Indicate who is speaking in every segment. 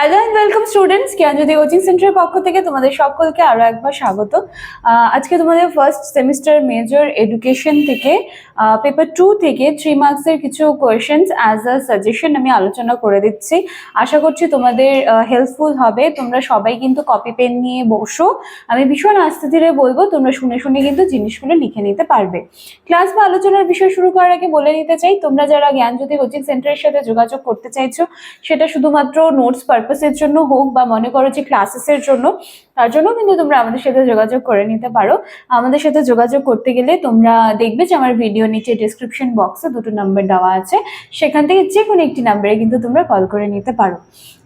Speaker 1: Hello and welcome students Gyanjyoti coaching সেন্টারের পক্ষ থেকে তোমাদের সকলকে আরও একবার স্বাগত। আজকে তোমাদের ফার্স্ট সেমিস্টার মেজর এডুকেশন থেকে পেপার টু থেকে থ্রি মার্কসের কিছু কোয়েশ্চেন্স অ্যাজ আ সাজেশন আমি আলোচনা করে দিচ্ছি। আশা করছি তোমাদের হেল্পফুল হবে। তোমরা সবাই কিন্তু কপি পেন নিয়ে বসো। আমি ভীষণ আস্তে ধীরে বলব, তোমরা শুনে শুনে কিন্তু জিনিসগুলো লিখে নিতে পারবে। ক্লাস বা আলোচনার বিষয় শুরু করার আগে বলে নিতে চাই, তোমরা যারা জ্ঞানজ্যোতি কোচিং সেন্টারের সাথে যোগাযোগ করতে চাইছো, সেটা শুধুমাত্র নোটস পারপাসের জন্য হোক বা মনে করো যে ক্লাসেসের জন্য, তার জন্য কিন্তু তোমরা আমাদের সাথে যোগাযোগ করে নিতে পারো। আমাদের সাথে যোগাযোগ করতে গেলে তোমরা দেখবে যে আমার ভিডিও নিচে ডিসক্রিপশন বক্সে দুটো নাম্বার দেওয়া আছে। সেখান থেকে যে কোনো একটি নাম্বারে কিন্তু তোমরা কল করে নিতে পারো।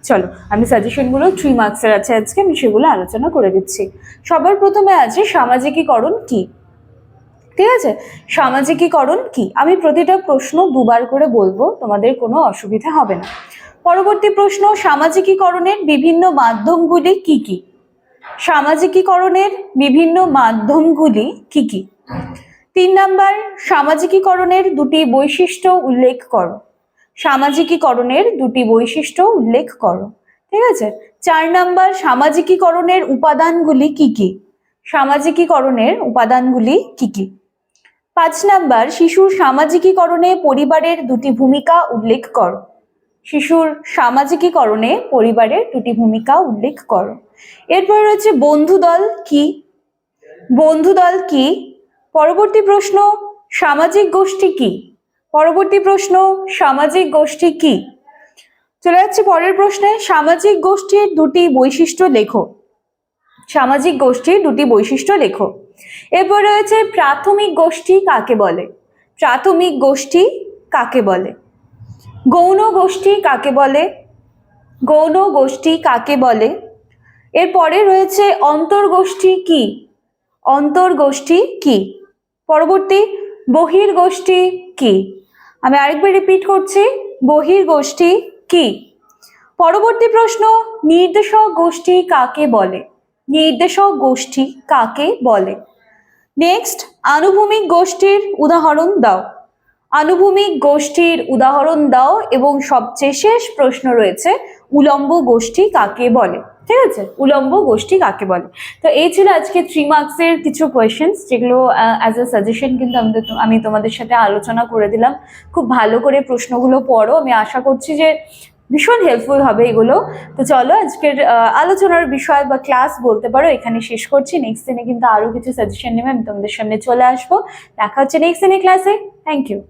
Speaker 1: চলো, আমি সাজেশনগুলো থ্রি মার্কসের আছে আজকে, আমি সেগুলো আলোচনা করে দিচ্ছি। সবার প্রথমে আছে সামাজিকীকরণ কি? ঠিক আছে? সামাজিকীকরণ কি? আমি প্রতিটা প্রশ্ন দুবার করে বলব, তোমাদের কোনো অসুবিধা হবে না। পরবর্তী প্রশ্ন, সামাজিকীকরণের বিভিন্ন মাধ্যমগুলি কি কি? সামাজিকীকরণের বিভিন্ন মাধ্যমগুলি কি কি? তিন নাম্বার, সামাজিকীকরণের দুটি বৈশিষ্ট্য উল্লেখ করো। সামাজিকীকরণের দুটি বৈশিষ্ট্য উল্লেখ করো, ঠিক আছে? চার নাম্বার, সামাজিকীকরণের উপাদানগুলি কি কি? সামাজিকীকরণের উপাদানগুলি কি কি? পাঁচ নাম্বার, শিশুর সামাজিকীকরণে পরিবারের দুটি ভূমিকা উল্লেখ করো। শিশুর সামাজিকীকরণে পরিবারের দুটি ভূমিকা উল্লেখ করো। এরপর রয়েছে বন্ধুদল কি? বন্ধু দল কি? পরবর্তী প্রশ্ন, সামাজিক গোষ্ঠী কি? পরবর্তী প্রশ্ন, সামাজিক গোষ্ঠী কি? চলে যাচ্ছে পরের প্রশ্নে, সামাজিক গোষ্ঠীর দুটি বৈশিষ্ট্য লেখো। সামাজিক গোষ্ঠীর দুটি বৈশিষ্ট্য লেখো। এরপর রয়েছে প্রাথমিক গোষ্ঠী কাকে বলে? প্রাথমিক গোষ্ঠী কাকে বলে? গৌণ গোষ্ঠী কাকে বলে? গৌণ গোষ্ঠী কাকে বলে? এরপরে রয়েছে অন্তর্গোষ্ঠী কি? অন্তর্গোষ্ঠী কি? পরবর্তী বহির্গোষ্ঠী কি? আমি আরেকবার রিপিট করছি বহির্গোষ্ঠী কি? পরবর্তী প্রশ্ন, নির্দেশক গোষ্ঠী কাকে বলে? নির্দেশক গোষ্ঠী কাকে বলে? নেক্সট আনুভূমিক গোষ্ঠীর উদাহরণ দাও। আনুভূমিক গোষ্ঠীর উদাহরণ দাও এবং সবচেয়ে শেষ প্রশ্ন রয়েছে, উলম্ব গোষ্ঠী কাকে বলে? ঠিক আছে? উলম্ব গোষ্ঠী কাকে বলে? তো এই ছিল আজকে থ্রি মার্কসের কিছু কোয়েশ্চেন্স যেগুলো অ্যাজ আ সাজেশন কিন্তু আমাদের আমি তোমাদের সাথে আলোচনা করে দিলাম। খুব ভালো করে প্রশ্নগুলো পড়ো। আমি আশা করছি যে ভীষণ হেল্পফুল হবে এগুলো। তো চলো আজকের আলোচনার বিষয় বা ক্লাস বলতে পারো, এখানে শেষ করছি। নেক্সট দিনে কিন্তু আরও কিছু সাজেশন নেবে, আমি তোমাদের সামনে চলে আসব। দেখা হচ্ছে নেক্সট দিনে ক্লাসে থ্যাংক ইউ